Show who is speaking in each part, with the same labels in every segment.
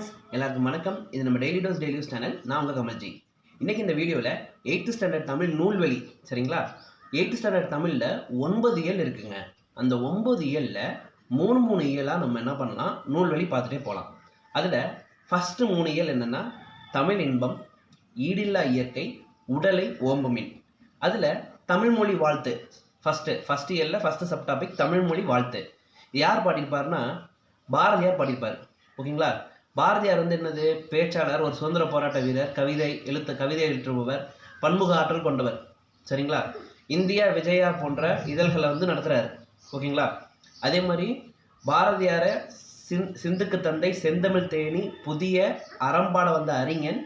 Speaker 1: Friends எல்லாருக்கும் வணக்கம். இது நம்ம டெய்லி டோஸ் டெய்லி சேனல் நான் உங்கள் கமல்ஜி. இன்னைக்கு இந்த வீடியோவில் எயித்து ஸ்டாண்டர்ட் தமிழ் நூல்வழி சரிங்களா? எயித்து ஸ்டாண்டர்ட் தமிழில் ஒன்பது இயல் இருக்குங்க. அந்த ஒன்பது இயலில் மூணு மூணு இயலாக நம்ம என்ன பண்ணலாம்? நூல்வெளி பார்த்துட்டே போகலாம் அதில் ஃபஸ்ட்டு மூணு இயல் என்னென்னா தமிழ் இன்பம் ஈடில்லா இயற்கை உடலை ஓம்பமின். அதில் தமிழ்மொழி வாழ்த்து. ஃபஸ்ட்டு ஃபஸ்ட் இயரில் ஃபஸ்ட்டு சப் டாபிக் தமிழ்மொழி வாழ்த்து. யார் பாடியிருப்பார்னா பாரதியார் பாடியிருப்பார். ஓகேங்களா? பாரதியார் வந்து என்னது? பேச்சாளர் ஒரு சுதந்திர போராட்ட வீரர் கவிதை எழுத்த கவிதை எழுற்றுபவர் பன்முக ஆற்றல் கொண்டவர். சரிங்களா? இந்தியா விஜயா போன்ற இதழ்களை வந்து நடத்துகிறாரு ஓகேங்களா? அதே மாதிரி பாரதியாரை சிந் சிந்துக்கு தந்தை செந்தமிழ் தேனி புதிய அறம்பாட வந்த அறிஞன்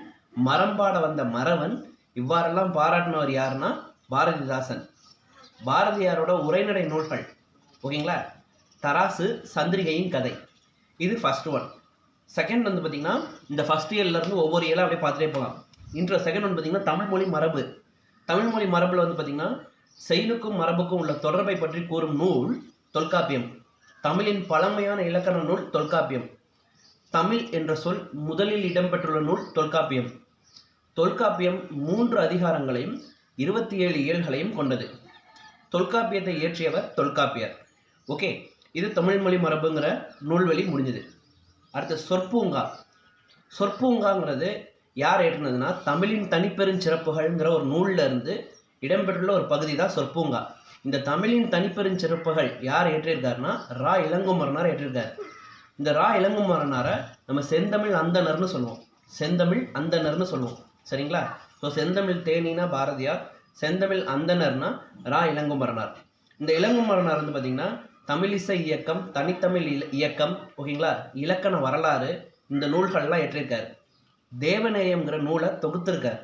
Speaker 1: மரம்பாட வந்த மறவன் இவ்வாறெல்லாம் பாராட்டினவர் யாருன்னா? பாரதிதாசன். பாரதியாரோட உரைநடை நூல்கள். ஓகேங்களா? தராசு சந்திரிகையின் கதை. இது ஃபஸ்ட் ஒன் செகண்ட் வந்து பார்த்தீங்கன்னா இந்த ஃபர்ஸ்ட் இயர்லேருந்து ஒவ்வொரு இயலாக அப்படியே பார்த்துட்டே போகலாம் இன்ற செகண்ட் ஒன் பார்த்தீங்கன்னா தமிழ்மொழி மரபு. தமிழ்மொழி மரபில் வந்து பார்த்தீங்கன்னா செயலுக்கும் மரபுக்கும் உள்ள தொடர்பை பற்றி கூறும் நூல் தொல்காப்பியம். தமிழின் பழமையான இலக்கண நூல் தொல்காப்பியம். தமிழ் என்ற சொல் முதலில் இடம்பெற்றுள்ள நூல் தொல்காப்பியம். தொல்காப்பியம் மூன்று அதிகாரங்களையும் இருபத்தி ஏழு இயல்களையும் கொண்டது. தொல்காப்பியத்தை இயற்றியவர் தொல்காப்பியர். ஓகே இது தமிழ்மொழி மரபுங்கிற நூல்வழி முடிஞ்சது. அடுத்து சொற்பூங்கா. சொற்பூங்காங்கிறது யார் ஏற்றுனதுன்னா தமிழின் தனிப்பெரும் சிறப்புகள்ங்கிற ஒரு நூலில் இருந்து இடம்பெற்றுள்ள ஒரு பகுதி தான் சொற்பூங்கா. இந்த தமிழின் தனிப்பெரும் சிறப்புகள் யார் ஏற்றிருக்காருன்னா ரா. இளங்குமரனார் ஏற்றிருக்காரு. இந்த ரா. இளங்குமரனாரை நம்ம செந்தமிழ் அந்தணர்னு சொல்லுவோம். செந்தமிழ் அந்தணர்னு சொல்லுவோம். சரிங்களா? ஸோ செந்தமிழ் தேனினா பாரதியார் செந்தமிழ் அந்தனர்னா ரா. இளங்குமரனார். இந்த இளங்குமரனார் வந்து பார்த்திங்கன்னா தமிழிசை இயக்கம் தனித்தமிழ் இயக்கம் ஓகேங்களா? இலக்கண வரலாறு இந்த நூல்கள்லாம் ஏற்றிருக்கார். தேவநேயம்ங்கிற நூலை தொகுத்திருக்கார்.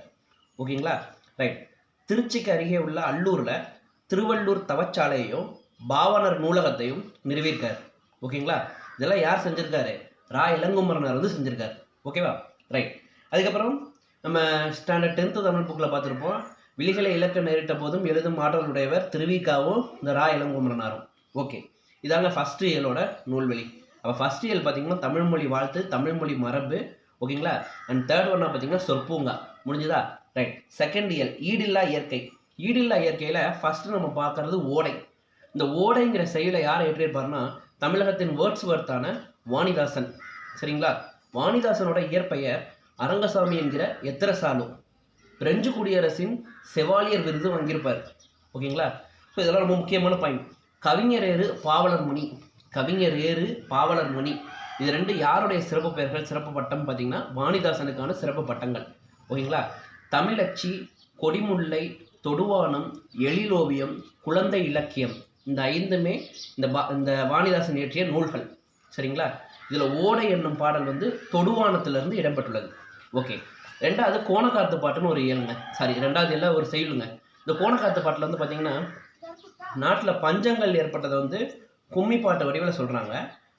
Speaker 1: ஓகேங்களா? ரைட் திருச்சிக்கு அருகே உள்ள அல்லூரில் திருவள்ளூர் தவச்சாலையையும் பாவனர் நூலகத்தையும் நிறுவியிருக்கார். ஓகேங்களா? இதெல்லாம் யார் செஞ்சுருக்காரு? ரா. இளங்குமரனர் வந்து செஞ்சுருக்கார். ஓகேவா? ரைட் அதுக்கப்புறம் நம்ம ஸ்டாண்டர்ட் டென்த்து தமிழ் புக்கில் பார்த்துருப்போம். விழிகளை இலக்க நேரிட்ட போதும் எழுதும் ஆற்றலுடையவர் திருவிக்காவும் இந்த ரா. இளங்குமரனாரும். ஓகே இதாங்க ஃபஸ்ட் இயலோட நூல்வெளி. அப்போ ஃபர்ஸ்ட் இயல் பார்த்தீங்கன்னா தமிழ்மொழி வாழ்த்து தமிழ்மொழி மரபு ஓகேங்களா அண்ட் தேர்ட் ஒன்னா பார்த்தீங்கன்னா சொற்பூங்கா. முடிஞ்சுதா? ரைட் செகண்ட் இயல் ஈடில்லா இயற்கை. ஈடில்லா இயற்கையில் ஃபஸ்ட்டு நம்ம பார்க்கறது ஓடை. இந்த ஓடைங்கிற செயலை யார் ஏற்றிருப்பாருன்னா தமிழகத்தின் வேர்ட்ஸ் வர்த்தான வாணிதாசன். சரிங்களா? வாணிதாசனோட இயற்பெயர் அரங்கசாமி என்கிற எத்திரசாலு. பிரெஞ்சு குடியரசின் செவாலியர் விருது வாங்கியிருப்பார். ஓகேங்களா ஸோ இதெல்லாம் ரொம்ப முக்கியமான பாயிண்ட் கவிஞர் ஏறு பாவலர் முனி. கவிஞர் ஏறு பாவலர் முனி. இது ரெண்டு யாருடைய சிறப்பு பெயர்கள்? சிறப்பு பட்டம் பார்த்தீங்கன்னா வாணிதாசனுக்கான சிறப்பு பட்டங்கள். ஓகேங்களா? தமிழச்சி கொடிமுல்லை தொடுவானம் எழிலோவியம் குழந்தை இலக்கியம். இந்த ஐந்துமே இந்த பா இந்த வாணிதாசன் இயற்றிய நூல்கள். சரிங்களா? இதில் ஓடை என்னும் பாடல் வந்து தொடுவானத்திலிருந்து இடம்பெற்றுள்ளது. ஓகே. ரெண்டாவது கோணக்காத்து பாட்டுன்னு ஒரு இயலுங்க. சாரி ரெண்டாவது எல்லாம் ஒரு செயலுங்க. இந்த கோணக்காத்து பாட்டில் வந்து பார்த்தீங்கன்னா நாட்டில் பஞ்சங்கள் ஏற்பட்டதை வந்து கும்மி பாட்டு வடிவில் சொல்கிறாங்க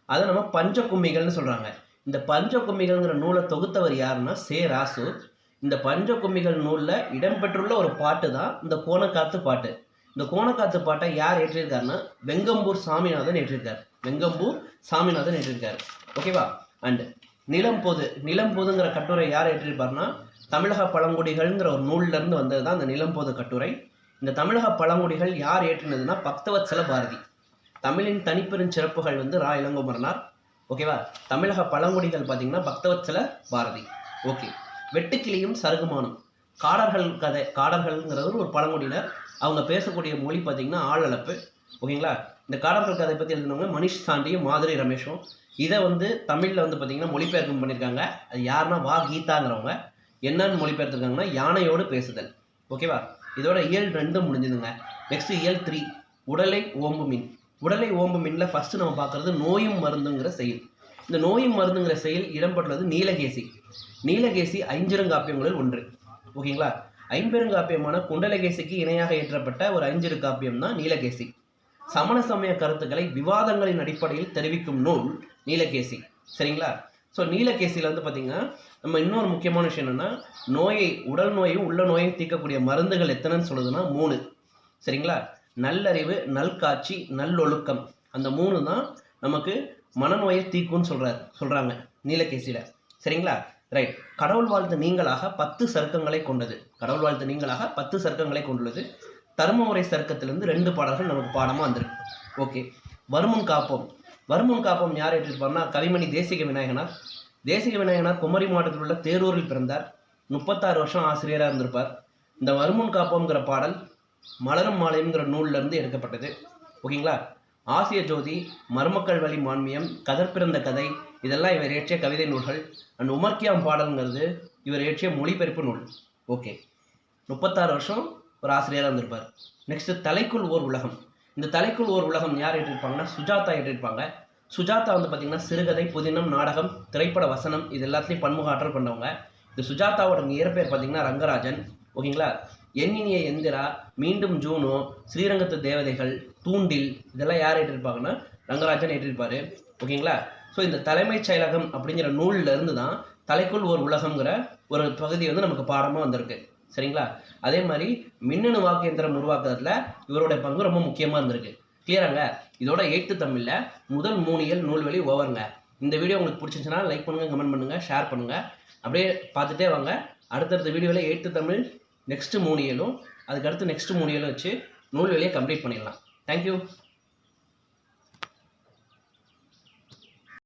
Speaker 1: அதை நம்ம பஞ்ச கும்மிகள்னு சொல்கிறாங்க இந்த பஞ்ச கும்மிகள்ங்கிற நூலை தொகுத்தவர் யாருன்னா சே ராசு இந்த பஞ்ச கும்மிகள் நூலில் இடம்பெற்றுள்ள ஒரு பாட்டு தான் இந்த கோணக்காத்து பாட்டு. இந்த கோணக்காத்து பாட்டை யார் ஏற்றிருக்காருன்னா வெங்கம்பூர் சாமிநாதன் ஏற்றிருக்கார். வெங்கம்பூர் சாமிநாதன் ஏற்றிருக்கார். ஓகேவா அண்ட் நிலம்பொது நிலம்பொதுங்கிற கட்டுரை யார் ஏற்றிருப்பார்னா தமிழக பழங்குடிகள்ங்கிற ஒரு நூல்லேருந்து வந்தது தான் இந்த நிலம்பொது கட்டுரை. இந்த தமிழக பழங்குடிகள் யார் ஏற்றினதுன்னா பக்தவத்சல பாரதி தமிழின் தனிப்பெரும் சிறப்புகள் வந்து ரா. இளங்கோமரனார். ஓகேவா தமிழக பழங்குடிகள் பார்த்தீங்கன்னா பக்தவத்சல பாரதி ஓகே வெட்டுக்கிளியும் சருகுமானும். காடர்கள் கதை காடர்கள்ங்கிறது ஒரு பழங்குடியினர். அவங்க பேசக்கூடிய மொழி பார்த்தீங்கன்னா ஆளளப்பு. ஓகேங்களா இந்த காடர்கள் கதை பற்றி எழுதினவங்க மனிஷ் சாண்டியும் மாதிரி ரமேஷும். இதை வந்து தமிழில் வந்து பார்த்தீங்கன்னா மொழிபெயர்க்கம் பண்ணியிருக்காங்க. அது யாருன்னா வா கீதாங்கிறவங்க. என்னன்னு மொழிபெயர்த்துருக்காங்கன்னா யானையோடு பேசுதல். ஓகேவா இதோட இயல் ரெண்டும் முடிஞ்சுதுங்க. நெக்ஸ்ட் இயல் த்ரீ உடலை ஓம்பு மின். உடலை ஓம்பு மீனில் ஃபர்ஸ்ட் நம்ம பார்க்கறது நோயும் மருந்துங்கிற செயல். இந்த நோயும் மருந்துங்கிற செயல் இடம்பெற்றுள்ளது நீலகேசி. நீலகேசி ஐஞ்சிறுங்காப்பியங்களில் ஒன்று. ஓகேங்களா? ஐம்பெருங்காப்பியமான குண்டலகேசிக்கு இணையாக ஏற்றப்பட்ட ஒரு ஐஞ்சிறு காப்பியம் தான் நீலகேசி. சமண சமய கருத்துக்களை விவாதங்களின் அடிப்படையில் தெரிவிக்கும் நூல் நீலகேசி. சரிங்களா? ஸோ நீலகேசியில் வந்து பார்த்தீங்கன்னா நம்ம இன்னொரு முக்கியமான விஷயம் என்னென்னா நோயை உடல் நோயும் உள்ள நோயும் தீர்க்கக்கூடிய மருந்துகள் எத்தனைன்னு சொல்லுதுன்னா மூணு. சரிங்களா? நல்லறிவு நல்காட்சி நல்லொழுக்கம். அந்த மூணு தான் நமக்கு மனநோயை தீக்கும்னு சொல்கிறார் சொல்கிறாங்க நீலகேசியில். சரிங்களா? ரைட் கடவுள் வாழ்த்து நீங்களாக பத்து சருக்கங்களை கொண்டது. கடவுள் வாழ்த்து நீங்களாக பத்து சருக்கங்களை கொண்டுள்ளது. தர்மமுறை சர்க்கத்திலிருந்து ரெண்டு பாடல்கள் நமக்கு பாடமாக வந்திருக்கு. ஓகே வருமுன் காப்போம். வருமுன் காப்பம் யார் ஏற்றிருப்பார்னா கவிமணி தேசிக விநாயகனார். தேசிக விநாயகனார் குமரி மாவட்டத்தில் உள்ள தேரூரில் பிறந்தார். முப்பத்தாறு வருஷம் ஆசிரியராக இருந்திருப்பார். இந்த வருமுன் காப்பம்ங்கிற பாடல் மலரும் மாலைங்கிற நூல்லிருந்து எடுக்கப்பட்டது. ஓகேங்களா? ஆசிய ஜோதி மருமக்கள் வழி மான்மியம் கதர் பிறந்த கதை இதெல்லாம் இவர் இயற்றிய கவிதை நூல்கள். அண்ட் உமர்கியாம் பாடல்ங்கிறது இவர் இயற்றிய மொழிபெயர்ப்பு நூல். ஓகே. முப்பத்தாறு வருஷம் ஒரு ஆசிரியராக இருந்திருப்பார். நெக்ஸ்ட் தலைக்குள் ஓர் உலகம். இந்த தலைக்குள் ஓர் உலகம் யார் ஏற்றிருப்பாங்கன்னா சுஜாதா ஏற்றிருப்பாங்க. சுஜாதா வந்து பார்த்தீங்கன்னா சிறுகதை புதினம் நாடகம் திரைப்பட வசனம் இது எல்லாத்துலேயும் பன்முக ஆற்றல் பண்ணவங்க இந்த சுஜாதாவோட இயற்பெயர் பார்த்திங்கன்னா ரங்கராஜன். ஓகேங்களா? எண்ணினிய எந்திரா மீண்டும் ஜூனோ ஸ்ரீரங்கத்து தேவதைகள் தூண்டில் இதெல்லாம் யார் ஏற்றிருப்பாங்கன்னா ரங்கராஜன் ஏற்றிருப்பாரு. ஓகேங்களா? ஸோ இந்த தலைமைச் செயலகம் அப்படிங்கிற நூல்ல இருந்து தான் தலைக்குள் ஒரு உலகம்ங்கிற ஒரு பகுதி வந்து நமக்கு பாடமாக வந்திருக்கு. சரிங்களா? அதே மாதிரி மின்னணு வாக்கு எந்திரம் உருவாக்குறதுல இவருடைய பங்கு ரொம்ப முக்கியமாக இருந்திருக்கு. கிளியராங்க இதோட எயித்து தமிழில் முதல் மூணு இயல் நூல்வெளி ஓவருங்க. இந்த வீடியோ உங்களுக்கு பிடிச்சிருந்துச்சுன்னா லைக் பண்ணுங்கள் கமெண்ட் பண்ணுங்கள் ஷேர் பண்ணுங்கள் அப்படியே பார்த்துட்டே வாங்க. அடுத்தடுத்த வீடியோவில் எயித்து தமிழ் நெக்ஸ்ட்டு மூணு இயலும் அதுக்கடுத்து நெக்ஸ்ட்டு மூணு இயலும் வச்சு நூல்வெளியை கம்ப்ளீட் பண்ணிடலாம். தேங்க்யூ